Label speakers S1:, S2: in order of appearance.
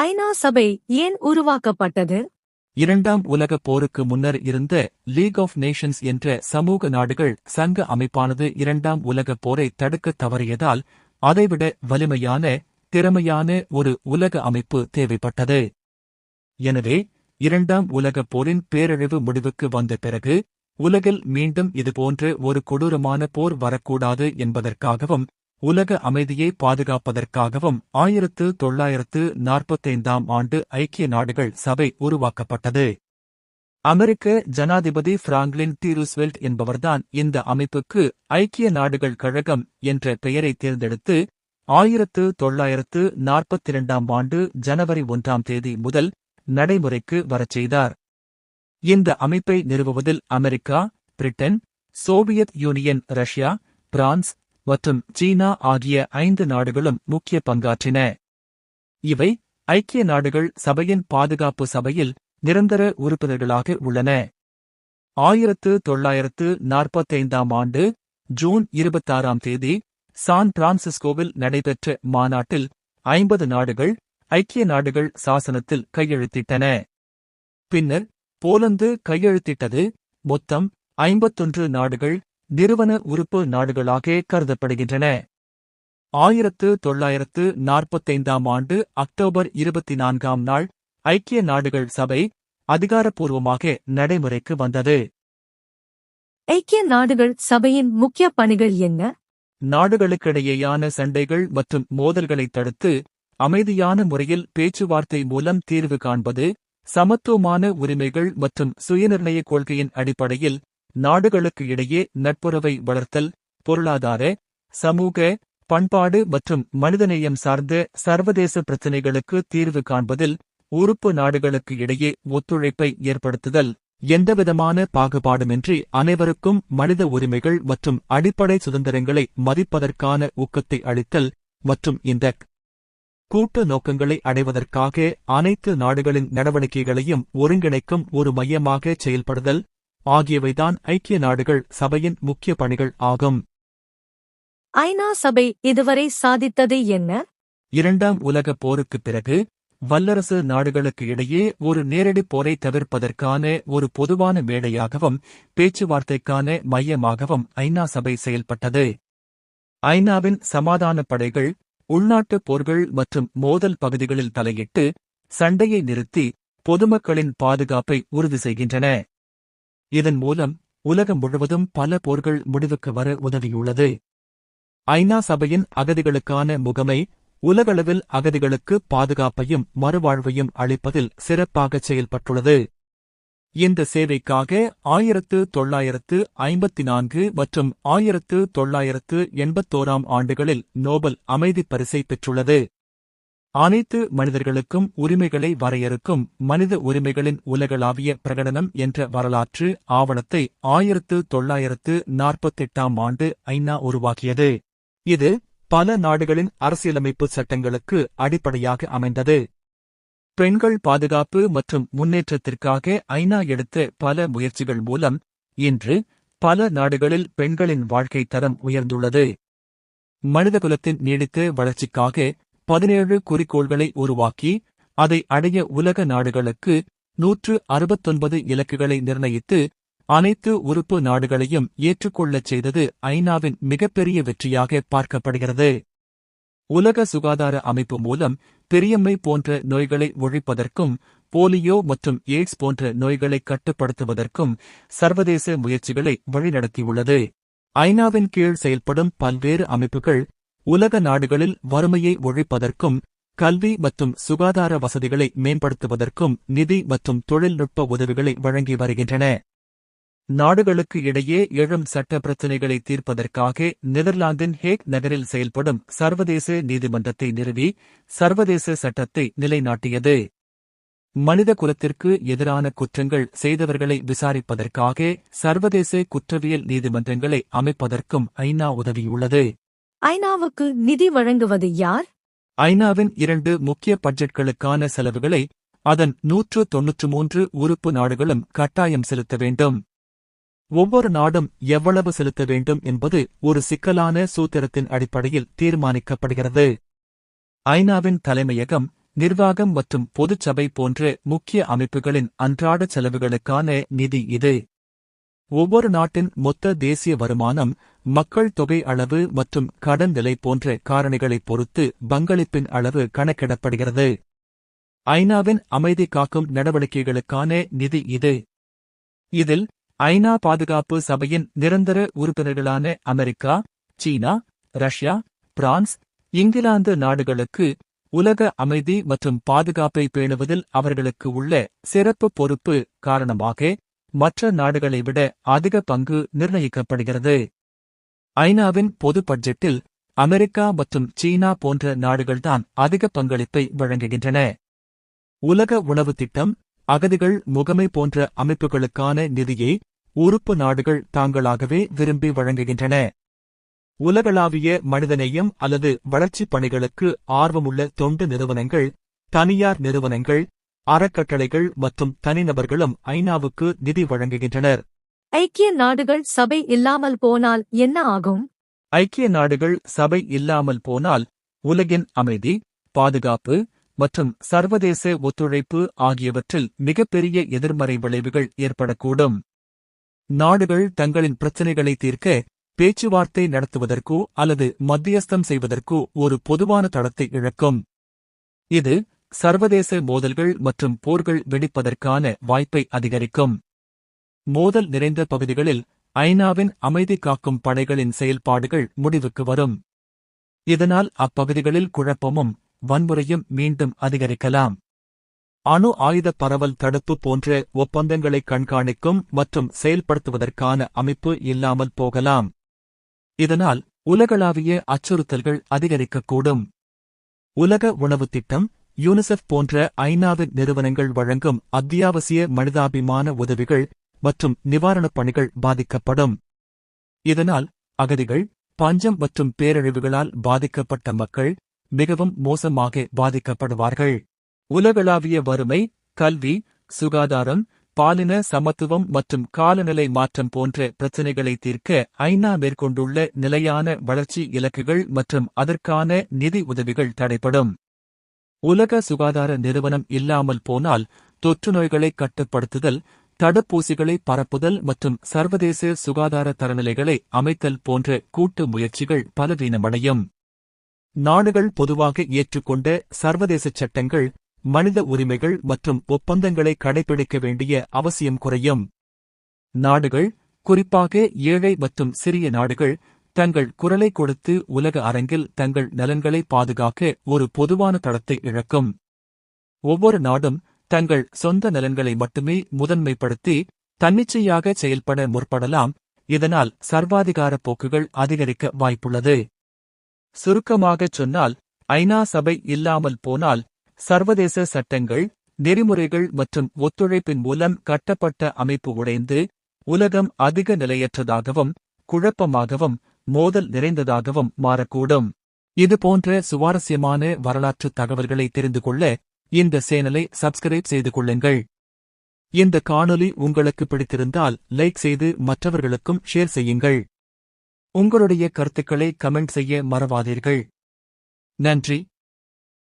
S1: ஐநா சபை ஏன் உருவாக்கப்பட்டது?
S2: இரண்டாம் உலகப் போருக்கு முன்னர் இருந்த லீக் ஆஃப் நேஷன்ஸ் என்ற சமூக நாடுகள் சங்க அமைப்பானது இரண்டாம் உலகப் போரை தடுக்கத் தவறியதால் அதைவிட வலிமையான திறமையான ஒரு உலக அமைப்பு தேவைப்பட்டது. எனவே இரண்டாம் உலகப் போரின் பேரழிவு முடிவுக்கு வந்த பிறகு உலகில் மீண்டும் இதுபோன்ற ஒரு கொடூரமான போர் வரக்கூடாது என்பதற்காகவும் உலக அமைதியை பாதுகாப்பதற்காகவும் ஆயிரத்து தொள்ளாயிரத்து நாற்பத்தைந்தாம் ஆண்டு ஐக்கிய நாடுகள் சபை உருவாக்கப்பட்டது. அமெரிக்க ஜனாதிபதி பிராங்க்லின் டி ரூஸ்வெல்ட் என்பவர்தான் இந்த அமைப்புக்கு ஐக்கிய நாடுகள் கழகம் என்ற பெயரை தேர்ந்தெடுத்து ஆயிரத்து தொள்ளாயிரத்து நாற்பத்தி இரண்டாம் ஆண்டு ஜனவரி ஒன்றாம் தேதி முதல் நடைமுறைக்கு வரச் செய்தார். இந்த அமைப்பை நிறுவுவதில் America Britain Soviet Union Russia France மற்றும் சீனா ஆகிய ஐந்து நாடுகளும் முக்கிய பங்காற்றின. இவை ஐக்கிய நாடுகள் சபையின் பாதுகாப்பு சபையில் நிரந்தர உறுப்பினர்களாக உள்ளன. ஆயிரத்து தொள்ளாயிரத்து நாற்பத்தைந்தாம் ஆண்டு ஜூன் இருபத்தாறாம் தேதி சான் பிரான்சிஸ்கோவில் நடைபெற்ற மாநாட்டில் ஐம்பது நாடுகள் ஐக்கிய நாடுகள் சாசனத்தில் கையெழுத்திட்டன. பின்னர் போலந்து கையெழுத்திட்டது மொத்தம் ஐம்பத்தொன்று நாடுகள் நிறுவன உறுப்பு நாடுகளாக கருதப்படுகின்றன. ஆயிரத்து தொள்ளாயிரத்து நாற்பத்தைந்தாம் ஆண்டு அக்டோபர் இருபத்தி நான்காம் நாள் ஐக்கிய நாடுகள் சபை அதிகாரப்பூர்வமாக நடைமுறைக்கு வந்தது.
S1: ஐக்கிய நாடுகள் சபையின் முக்கிய பணிகள் என்ன?
S2: நாடுகளுக்கிடையேயான சண்டைகள் மற்றும் மோதல்களைத் தடுத்து அமைதியான முறையில் பேச்சுவார்த்தை மூலம் தீர்வு காண்பது சமத்துவமான உரிமைகள் மற்றும் சுயநிர்ணய கொள்கையின் அடிப்படையில் நாடுகளுக்கு இடையே நட்புறவை வளர்த்தல் பொருளாதார சமூக பண்பாடு மற்றும் மனிதநேயம் சார்ந்த சர்வதேச பிரச்சினைகளுக்கு தீர்வு காண்பதில் உறுப்பு நாடுகளுக்கு இடையே ஒத்துழைப்பை ஏற்படுத்துதல் எந்தவிதமான பாகுபாடுமின்றி அனைவருக்கும் மனித உரிமைகள் மற்றும் அடிப்படை சுதந்திரங்களை மதிப்பதற்கான ஊக்கத்தை அளித்தல் மற்றும் இந்த கூட்டு நோக்கங்களை அடைவதற்காக அனைத்து நாடுகளின் நடவடிக்கைகளையும் ஒருங்கிணைக்கும் ஒரு மையமாக செயல்படுதல் ஆகியவைதான் ஐக்கிய நாடுகள் சபையின் முக்கிய பணிகள் ஆகும்.
S1: ஐநா சபை இதுவரை சாதித்தது என்ன?
S2: இரண்டாம் உலகப் போருக்குப் பிறகு வல்லரசு நாடுகளுக்கு இடையே ஒரு நேரடி போரை தவிர்ப்பதற்கான ஒரு பொதுவான மேடையாகவும் பேச்சுவார்த்தைக்கான மையமாகவும் ஐநா சபை செயல்பட்டது. ஐநாவின் சமாதான படைகள் உள்நாட்டுப் போர்கள் மற்றும் மோதல் பகுதிகளில் தலையிட்டு சண்டையை நிறுத்தி பொதுமக்களின் பாதுகாப்பை உறுதி செய்கின்றன. இதன் மூலம் உலகம் முழுவதும் பல போர்கள் முடிவுக்கு வர உதவியுள்ளது. ஐநா சபையின் அகதிகளுக்கான முகமை உலகளவில் அகதிகளுக்கு பாதுகாப்பையும் மறுவாழ்வையும் அளிப்பதில் சிறப்பாக செயல்பட்டுள்ளது. இந்த சேவைக்காக ஆயிரத்து தொள்ளாயிரத்து ஐம்பத்தி நான்கு மற்றும் ஆயிரத்து தொள்ளாயிரத்து எண்பத்தோராம் ஆண்டுகளில் நோபல் அமைதிப் பரிசை பெற்றுள்ளது. அனைத்து மனிதர்களுக்கும் உரிமைகளை வரையறுக்கும் மனித உரிமைகளின் உலகளாவிய பிரகடனம் என்ற வரலாற்று ஆவணத்தை ஆயிரத்து தொள்ளாயிரத்து நாற்பத்தெட்டாம் ஆண்டு ஐநா உருவாக்கியது. இது பல நாடுகளின் அரசியலமைப்பு சட்டங்களுக்கு அடிப்படையாக அமைந்தது. பெண்கள் பாதுகாப்பு மற்றும் முன்னேற்றத்திற்காக ஐநா எடுத்த பல முயற்சிகள் மூலம் இன்று பல நாடுகளில் பெண்களின் வாழ்க்கை தரம் உயர்ந்துள்ளது. மனிதகுலத்தின் நீடித்த வளர்ச்சிக்காக பதினேழு குறிக்கோள்களை உருவாக்கி அதை அடைய உலக நாடுகளுக்கு நூற்று அறுபத்தொன்பது இலக்குகளை நிர்ணயித்து அனைத்து உறுப்பு நாடுகளையும் ஏற்றுக்கொள்ளச் செய்தது ஐநாவின் மிகப்பெரிய வெற்றியாக பார்க்கப்படுகிறது. உலக சுகாதார அமைப்பு மூலம் பெரியம்மை போன்ற நோய்களை ஒழிப்பதற்கும் போலியோ மற்றும் எய்ட்ஸ் போன்ற நோய்களை கட்டுப்படுத்துவதற்கும் சர்வதேச முயற்சிகளை வழிநடத்தியுள்ளது. ஐநாவின் கீழ் செயல்படும் பல்வேறு அமைப்புகள் உலக நாடுகளில் வறுமையை ஒழிப்பதற்கும் கல்வி மற்றும் சுகாதார வசதிகளை மேம்படுத்துவதற்கும் நிதி மற்றும் தொழில்நுட்ப உதவிகளை வழங்கி வருகின்றன. நாடுகளுக்கு இடையே எழும் சட்ட பிரச்சினைகளை தீர்ப்பதற்காக நெதர்லாந்தின் ஹேக் நகரில் செயல்படும் சர்வதேச நீதிமன்றத்தை நிறுவி சர்வதேச சட்டத்தை நிலைநாட்டியது. மனித குலத்திற்கு எதிரான குற்றங்கள் செய்தவர்களை விசாரிப்பதற்காக சர்வதேச குற்றவியல் நீதிமன்றங்களை அமைப்பதற்கும் ஐநா உதவியுள்ளது.
S1: ஐநாவுக்கு நிதி வழங்குவது யார்?
S2: ஐநாவின் இரண்டு முக்கிய பட்ஜெட்களுக்கான செலவுகளை அதன் நூற்று தொன்னூற்று மூன்று உறுப்பு நாடுகளும் கட்டாயம் செலுத்த வேண்டும். ஒவ்வொரு நாடும் எவ்வளவு செலுத்த வேண்டும் என்பது ஒரு சிக்கலான சூத்திரத்தின் அடிப்படையில் தீர்மானிக்கப்படுகிறது. ஐநாவின் தலைமையகம் நிர்வாகம் மற்றும் பொதுச்சபை போன்ற முக்கிய அமைப்புகளின் அன்றாட செலவுகளுக்கான நிதி இது. ஒவ்வொரு நாட்டின் மொத்த தேசிய வருமானம் மக்கள் தொகை அளவு மற்றும் கடன் நிலை போன்ற காரணிகளைப் பொறுத்து பங்களிப்பின் அளவு கணக்கிடப்படுகிறது. ஐநாவின் அமைதி காக்கும் நடவடிக்கைகளுக்கான நிதி இது. இதில் ஐநா பாதுகாப்பு சபையின் நிரந்தர உறுப்பினர்களான அமெரிக்கா சீனா ரஷ்யா பிரான்ஸ் இங்கிலாந்து நாடுகளுக்கு உலக அமைதி மற்றும் பாதுகாப்பை பேணுவதில் அவர்களுக்கு உள்ள சிறப்பு பொறுப்பு காரணமாக மற்ற நாடுகளை விட அதிக பங்கு நிர்ணயிக்கப்படுகிறது. ஐநாவின் பொது பட்ஜெட்டில் அமெரிக்கா மற்றும் சீனா போன்ற நாடுகள்தான் அதிக பங்களிப்பை வழங்குகின்றன. உலக உணவு திட்டம் அகதிகள் முகமை போன்ற அமைப்புகளுக்கான நிதியை உறுப்பு நாடுகள் தாங்களாகவே விரும்பி வழங்குகின்றன. உலகளாவிய மனிதநேயம் அல்லது வளர்ச்சிப் பணிகளுக்கு ஆர்வமுள்ள தொண்டு நிறுவனங்கள் தனியார் நிறுவனங்கள் அறக்கட்டளைகள் மற்றும் தனிநபர்களும் ஐநாவுக்கு நிதி வழங்குகின்றனர்.
S1: ஐக்கிய நாடுகள் சபை இல்லாமல் போனால் என்ன ஆகும்?
S2: ஐக்கிய நாடுகள் சபை இல்லாமல் போனால் உலகின் அமைதி பாதுகாப்பு மற்றும் சர்வதேச ஒத்துழைப்பு ஆகியவற்றில் மிகப்பெரிய எதிர்மறை விளைவுகள் ஏற்படக்கூடும். நாடுகள் தங்களின் பிரச்சினைகளை தீர்க்க பேச்சுவார்த்தை நடத்துவதற்கோ அல்லது மத்தியஸ்தம் செய்வதற்கோ ஒரு பொதுவான தளத்தை இழக்கும். இது சர்வதேச மோதல்கள் மற்றும் போர்கள் வெடிப்பதற்கான வாய்ப்பை அதிகரிக்கும். மோதல் நிறைந்த பகுதிகளில் ஐநாவின் அமைதி காக்கும் படைகளின் செயல்பாடுகள் முடிவுக்கு வரும். இதனால் அப்பகுதிகளில் குழப்பமும் வன்முறையும் மீண்டும் அதிகரிக்கலாம். அணு ஆயுத பரவல் தடுப்பு போன்ற ஒப்பந்தங்களை கண்காணிக்கும் மற்றும் செயல்படுத்துவதற்கான அமைப்பு இல்லாமல் போகலாம். இதனால் உலகளாவிய அச்சுறுத்தல்கள் அதிகரிக்கக்கூடும். உலக உணவுத் திட்டம் யூனிசெஃப் போன்ற ஐநாவின் நிறுவனங்கள் வழங்கும் அத்தியாவசிய மனிதாபிமான உதவிகள் மற்றும் நிவாரணப் பணிகள் பாதிக்கப்படும். இதனால் அகதிகள் பஞ்சம் மற்றும் பேரழிவுகளால் பாதிக்கப்பட்ட மக்கள் மிகவும் மோசமாக பாதிக்கப்படுவார்கள். உலகளாவிய வறுமை கல்வி சுகாதாரம் பாலின சமத்துவம் மற்றும் காலநிலை மாற்றம் போன்ற பிரச்சினைகளை தீர்க்க ஐநா மேற்கொண்டுள்ள நிலையான வளர்ச்சி இலக்குகள் மற்றும் அதற்கான நிதி உதவிகள் தடைப்படும் உலக சுகாதார நிறுவனம் இல்லாமல் போனால் தொற்று நோய்களை கட்டுப்படுத்துதல் தடுப்பூசிகளை பரப்புதல் மற்றும் சர்வதேச சுகாதார தரநிலைகளை அமைத்தல் போன்ற கூட்டு முயற்சிகள் பலவீனமடையும். நாடுகள் பொதுவாக ஏற்றுக்கொண்ட சர்வதேச சட்டங்கள் மனித உரிமைகள் மற்றும் ஒப்பந்தங்களை கடைபிடிக்க வேண்டிய அவசியம் குறையும். நாடுகள் குறிப்பாக ஏழை மற்றும் சிறிய நாடுகள் தங்கள் குரலை கொடுத்து உலக அரங்கில் தங்கள் நலன்களை பாதுகாக்க ஒரு பொதுவான தளத்தை இழக்கும். ஒவ்வொரு நாடும் தங்கள் சொந்த நலன்களை மட்டுமே முதன்மைப்படுத்தி தன்னிச்சையாக செயல்பட முற்படலாம். இதனால் சர்வாதிகார போக்குகள் அதிகரிக்க வாய்ப்புள்ளது. சுருக்கமாகச் சொன்னால் ஐநா சபை இல்லாமல் போனால் சர்வதேச சட்டங்கள் நெறிமுறைகள் மற்றும் ஒத்துழைப்பின் மூலம் கட்டப்பட்ட அமைப்பு உடைந்து உலகம் அதிக நிலையற்றதாகவும் குழப்பமாகவும் மோதல் நிறைந்ததாகவும் மாறக்கூடும். இதுபோன்ற சுவாரஸ்யமான வரலாற்று தகவல்களை தெரிந்து கொள்ள இந்த சேனலை சப்ஸ்கிரைப் செய்து கொள்ளுங்கள். இந்த காணொலி உங்களுக்கு பிடித்திருந்தால் லைக் செய்து மற்றவர்களுக்கும் ஷேர் செய்யுங்கள். உங்களுடைய கருத்துக்களை கமெண்ட் செய்ய மறவாதீர்கள். நன்றி.